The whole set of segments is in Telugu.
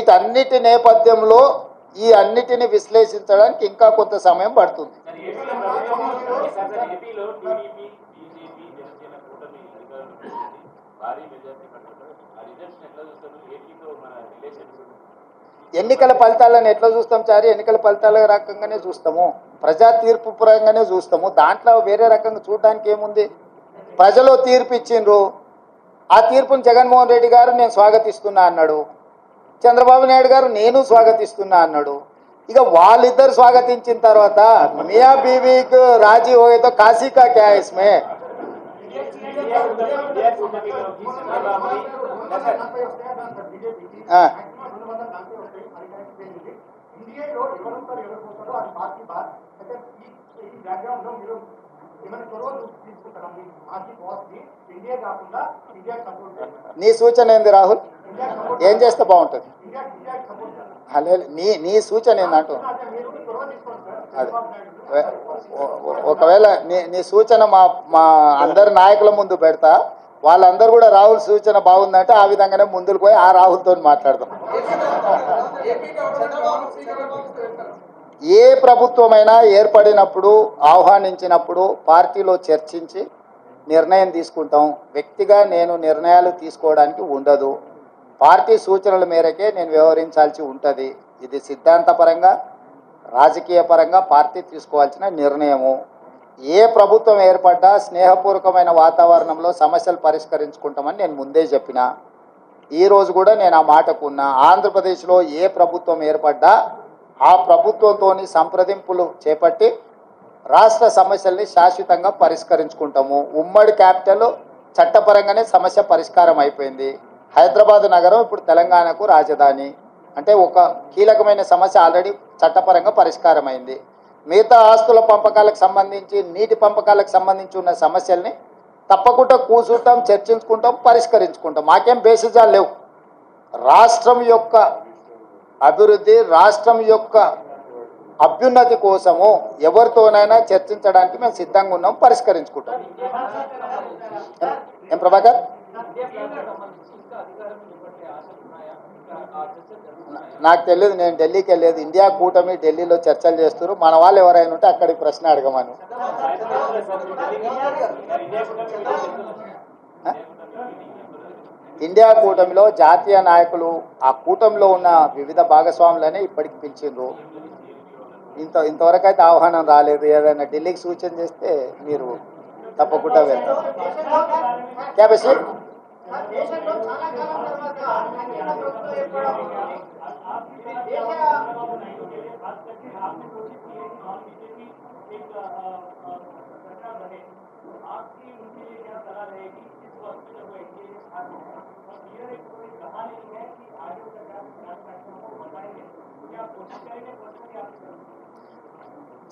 వీటన్నిటి నేపథ్యంలో ఈ అన్నిటిని విశ్లేషించడానికి ఇంకా కొంత సమయం పడుతుంది. ఎన్నికల ఫలితాలను ఎట్లా చూస్తాం చారి? ఎన్నికల ఫలితాల రకంగానే చూస్తాము. ప్రజా తీర్పు పరంగానే చూస్తాము. దాంట్లో వేరే రకంగా చూడడానికి ఏముంది? ప్రజలు తీర్పు ఇచ్చిండ్రు. ఆ తీర్పుని జగన్మోహన్ రెడ్డి గారు నేను స్వాగతిస్తున్నా అన్నాడు. చంద్రబాబు నాయుడు గారు నేను స్వాగతిస్తున్నా అన్నాడు. ఇక వాళ్ళిద్దరు స్వాగతించిన తర్వాత మియా బీబీకి రాజీ హోయేతో కాశీకా క్యాయస్మే ని సూచన ఏంది రాహుల్? ఏం చేస్తే బాగుంటుంది? అలే నీ నీ సూచన ఏందంటూ అదే. అదే ఒకవేళ నీ నీ సూచన మా మా అందరి నాయకుల ముందు పెడతా వాళ్ళందరూ కూడా రాహుల్ సూచన బాగుందంటే ఆ విధంగానే ముందుకు పోయి ఆ రాహుల్తో మాట్లాడదాం. ఏ ప్రభుత్వమైనా ఏర్పడినప్పుడు ఆహ్వానించినప్పుడు పార్టీలో చర్చించి నిర్ణయం తీసుకుంటాం. వ్యక్తిగా నేను నిర్ణయాలు తీసుకోవడానికి ఉండదు. పార్టీ సూచనల మేరకే నేను వ్యవహరించాల్సి ఉంటుంది. ఇది సిద్ధాంతపరంగా రాజకీయ పరంగా పార్టీ తీసుకోవాల్సిన నిర్ణయము. ఏ ప్రభుత్వం ఏర్పడ్డా స్నేహపూర్వకమైన వాతావరణంలో సమస్యలు పరిష్కరించుకుంటామని నేను ముందే చెప్పిన. ఈరోజు కూడా నేను ఆ మాటకున్నా ఆంధ్రప్రదేశ్లో ఏ ప్రభుత్వం ఏర్పడ్డా ఆ ప్రభుత్వంతోని సంప్రదింపులు చేపట్టి రాష్ట్ర సమస్యల్ని శాశ్వతంగా పరిష్కరించుకుంటాము. ఉమ్మడి క్యాపిటల్ చట్టపరంగానే సమస్య పరిష్కారం అయిపోయింది. హైదరాబాద్ నగరం ఇప్పుడు తెలంగాణకు రాజధాని. అంటే ఒక కీలకమైన సమస్య ఆల్రెడీ చట్టపరంగా పరిష్కారం అయింది మిగతా ఆస్తుల పంపకాలకు సంబంధించి నీటి పంపకాలకు సంబంధించి ఉన్న సమస్యల్ని తప్పకుండా కూర్చుంటాం చర్చించుకుంటాం పరిష్కరించుకుంటాం. మాకేం బేసిజాలు లేవు. రాష్ట్రం యొక్క అభివృద్ధి రాష్ట్రం యొక్క అభ్యున్నతి కోసము ఎవరితోనైనా చర్చించడానికి మేము సిద్ధంగా ఉన్నాం పరిష్కరించుకుంటాం. ఏం- ప్రభాకర్? నాకు తెలియదు నేను ఢిల్లీకి వెళ్ళేది. ఇండియా కూటమి ఢిల్లీలో చర్చలు చేస్తారు మన వాళ్ళు ఎవరైనా ఉంటే అక్కడికి ప్రశ్న అడగమను. ఇండియా కూటమిలో జాతీయ నాయకులు ఆ కూటమిలో ఉన్న వివిధ భాగస్వాములనే ఇప్పటికి పిలిచిండ్రు. ఇంత ఇంతవరకు అయితే ఆహ్వానం రాలేదు. ఏదైనా ఢిల్లీకి సూచన చేస్తే మీరు తప్పకుండా వెళ్తారు. క్యా బషీర్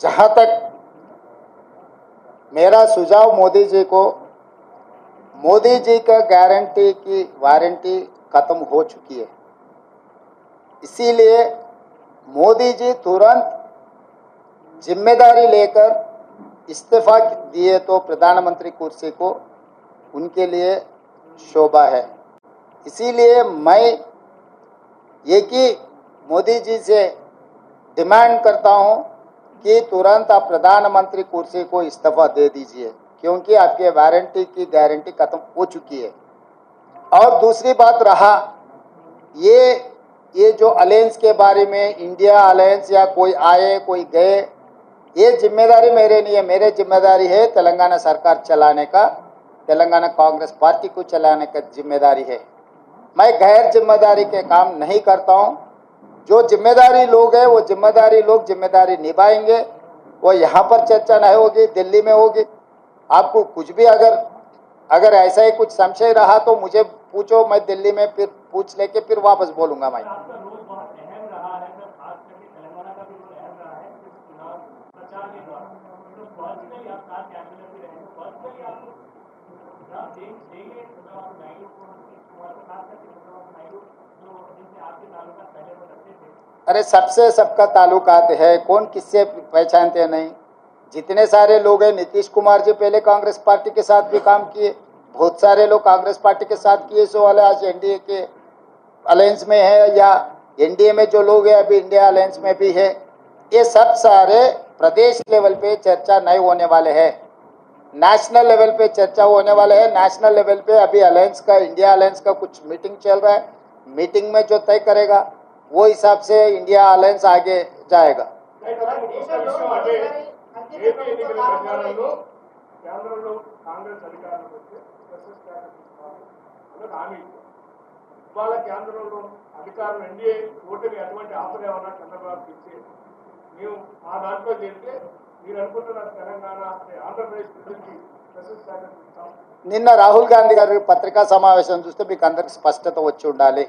जहाँ तक मेरा सुझाव मोदी जी को, मोदी जी का गारंटी की वारंटी खत्म हो चुकी है। इसीलिए मोदी जी तुरंत ज़िम्मेदारी लेकर इस्तीफा दिए तो प्रधानमंत्री कुर्सी को उनके लिए शोभा है। इसीलिए मैं ये कि मोदी जी से डिमांड करता हूँ कि तुरंत आप प्रधानमंत्री कुर्सी को इस्तीफा दे दीजिए, क्योंकि आपके वारंटी की गारंटी खत्म हो चुकी है। और दूसरी बात रहा, ये ये जो अलायंस के बारे में इंडिया अलायंस या कोई आए, कोई गए, ये ज़िम्मेदारी मेरे नहीं है मेरे ज़िम्मेदारी है तेलंगाना सरकार चलाने का। तेलंगाना कांग्रेस पार्टी को चलाने का ज़िम्मेदारी है। मैं गैर ज़िम्मेदारी के काम नहीं करता हूँ। जो ज़िम्मेदारी लोग हैं, वो ज़िम्मेदारी लोग ज़िम्मेदारी निभाएँगे। वो यहाँ पर चर्चा नहीं होगी, दिल्ली में होगी। आपको कुछ भी अगर अगर ऐसा ही कुछ संशय रहा तो मुझे पूछो, मैं दिल्ली में फिर पूछ लेके फिर वापस बोलूँगा मैं। तो अरे सबसे सबका ताल्लुकात है, कौन किससे पहचानते नहीं? जितने सारे लोग हैं, नीतीश कुमार जी पहले कांग्रेस पार्टी के साथ भी काम किए, बहुत सारे लोग कांग्रेस पार्टी के साथ किए, सो वाले आज एनडीए के अलायंस में है या एनडीए में जो लोग हैं, अभी इंडिया अलायंस में भी है। ये सब सारे प्रदेश लेवल पे चर्चा नहीं होने वाले हैं। नेशनल लेवल पे चर्चा होने वाले है नेशनल लेवल पे अभी अलायंस का इंडिया अलायंस का कुछ मीटिंग चल रहा है मीटिंग में जो तय करेगा वो हिसाब से इंडिया अलायंस आगे जाएगा ఏపీ ఎన్నికల ప్రచారంలో కేంద్రంలో కాంగ్రెస్ అధికారంలోకి వస్తే స్పెషల్ స్టేటస్ ఇస్తామని అన్నది హామీ ఇచ్చారు. ఇవాళ కేంద్రంలో అధికారం ఎన్డీఏ ఓటుని అటువంటి ఆఫర్ ఏమన్నా చంద్రబాబు ఇచ్చి మేము మా దాంట్లో చేరితే మీరు అనుకుంటున్నారు తెలంగాణ అంటే ఆంధ్రప్రదేశ్ గురించి నిన్న రాహుల్ గాంధీ గారి పత్రికా సమావేశం చూస్తే మీకు అందరికి స్పష్టత వచ్చి ఉండాలి.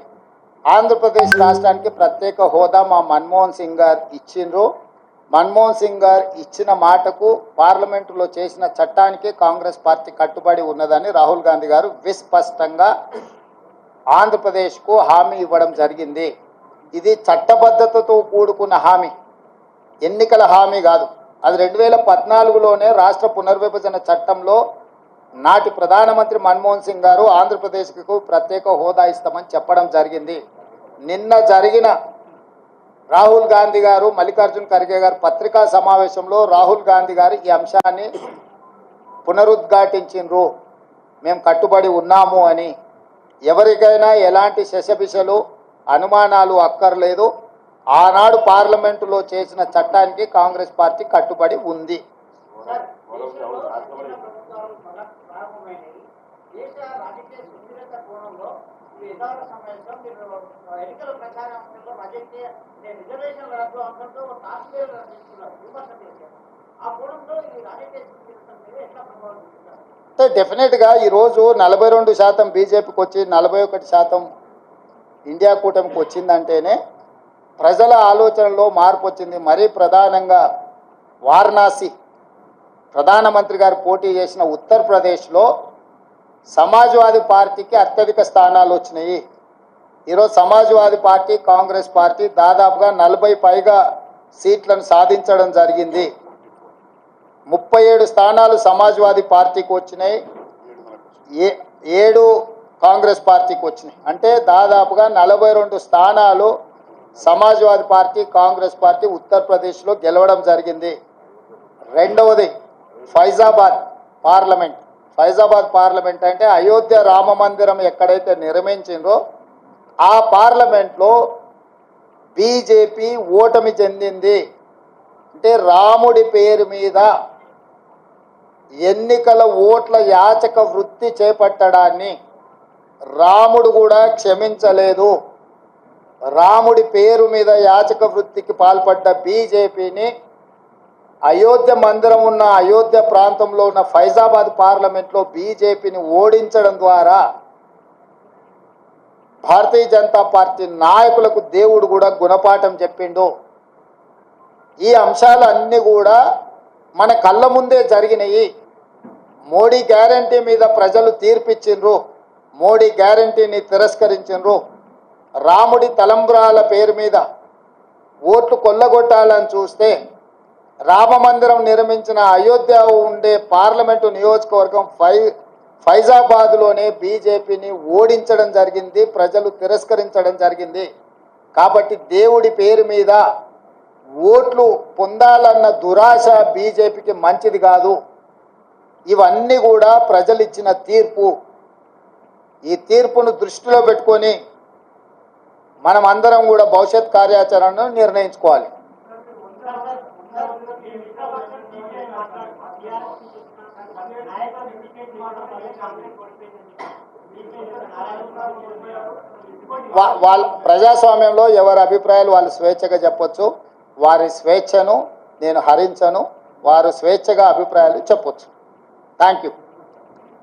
ఆంధ్రప్రదేశ్ రాష్ట్రానికి ప్రత్యేక హోదా మా మన్మోహన్ సింగ్ గారు ఇచ్చిండ్రు. మన్మోహన్ సింగ్ గారు ఇచ్చిన మాటకు పార్లమెంటులో చేసిన చట్టానికి కాంగ్రెస్ పార్టీ కట్టుబడి ఉన్నదని రాహుల్ గాంధీ గారు విస్పష్టంగా ఆంధ్రప్రదేశ్కు హామీ ఇవ్వడం జరిగింది. ఇది చట్టబద్ధతతో కూడుకున్న హామీ. ఎన్నికల హామీ కాదు. అది రెండు వేల పద్నాలుగులోనే రాష్ట్ర పునర్విభజన చట్టంలో నాటి ప్రధానమంత్రి మన్మోహన్ సింగ్ గారు ఆంధ్రప్రదేశ్కు ప్రత్యేక హోదా ఇస్తామని చెప్పడం జరిగింది. నిన్న జరిగిన రాహుల్ గాంధీ గారు మల్లికార్జున్ ఖర్గే గారు పత్రికా సమావేశంలో రాహుల్ గాంధీ గారు ఈ అంశాన్ని పునరుద్ఘాటించిండ్రు మేము కట్టుబడి ఉన్నాము అని. ఎవరికైనా ఎలాంటి శశబిషలు అనుమానాలు అక్కర్లేదు. ఆనాడు పార్లమెంటులో చేసిన చట్టానికి కాంగ్రెస్ పార్టీ కట్టుబడి ఉంది. డెఫినెట్గా ఈరోజు నలభై రెండు శాతం బీజేపీకి వచ్చి నలభై ఒకటి శాతం ఇండియా కూటమికి వచ్చిందంటేనే ప్రజల ఆలోచనలో మార్పు వచ్చింది. మరీ ప్రధానంగా వారణాసి ప్రధానమంత్రి గారు పోటీ చేసిన ఉత్తరప్రదేశ్లో సమాజ్వాదీ పార్టీకి అత్యధిక స్థానాలు వచ్చినాయి. ఈరోజు సమాజ్వాదీ పార్టీ కాంగ్రెస్ పార్టీ దాదాపుగా నలభై పైగా సీట్లను సాధించడం జరిగింది. ముప్పై ఏడు స్థానాలు సమాజ్వాదీ పార్టీకి వచ్చినాయి. ఏ ఏడు కాంగ్రెస్ పార్టీకి వచ్చినాయి. అంటే దాదాపుగా నలభై రెండు స్థానాలు సమాజ్వాదీ పార్టీ కాంగ్రెస్ పార్టీ ఉత్తరప్రదేశ్లో గెలవడం జరిగింది. రెండవది ఫైజాబాద్ పార్లమెంట్. ఫైజాబాద్ పార్లమెంట్ అంటే అయోధ్య రామ మందిరం ఎక్కడైతే నిర్మించిందో ఆ పార్లమెంట్లో బీజేపీ ఓటమి చెందింది. అంటే రాముడి పేరు మీద ఎన్నికల ఓట్ల యాచక వృత్తి చేపట్టడాన్ని రాముడు కూడా క్షమించలేదు. రాముడి పేరు మీద యాచక వృత్తికి పాల్పడ్డ బీజేపీని అయోధ్య మందిరం ఉన్న అయోధ్య ప్రాంతంలో ఉన్న ఫైజాబాద్ పార్లమెంట్లో బీజేపీని ఓడించడం ద్వారా భారతీయ జనతా పార్టీ నాయకులకు దేవుడు కూడా గుణపాఠం చెప్పిండు. ఈ అంశాలన్నీ కూడా మన కళ్ళ ముందే జరిగినాయి. మోడీ గ్యారంటీ మీద ప్రజలు తీర్పిచ్చిండ్రు. మోడీ గ్యారంటీని తిరస్కరించిండ్రు. రాముడి తలంబ్రాల పేరు మీద ఓట్లు కొల్లగొట్టాలని చూస్తే రామ మందిరం నిర్మించిన అయోధ్య ఉండే పార్లమెంటు నియోజకవర్గం ఫై ఫైజాబాద్లోనే బీజేపీని ఓడించడం జరిగింది ప్రజలు తిరస్కరించడం జరిగింది. కాబట్టి దేవుడి పేరు మీద ఓట్లు పొందాలన్న దురాశ బీజేపీకి మంచిది కాదు. ఇవన్నీ కూడా ప్రజలు ఇచ్చిన తీర్పు. ఈ తీర్పును దృష్టిలో పెట్టుకొని మనం అందరం కూడా భవిష్యత్ కార్యాచరణను నిర్ణయించుకోవాలి. వా- వాళ్ళ ప్రజాస్వామ్యంలో ఎవరి అభిప్రాయాలు వాళ్ళు స్వేచ్ఛగా చెప్పొచ్చు వారి స్వేచ్ఛను నేను హరించను వారు స్వేచ్ఛగా అభిప్రాయాలు చెప్పొచ్చు. Thank you.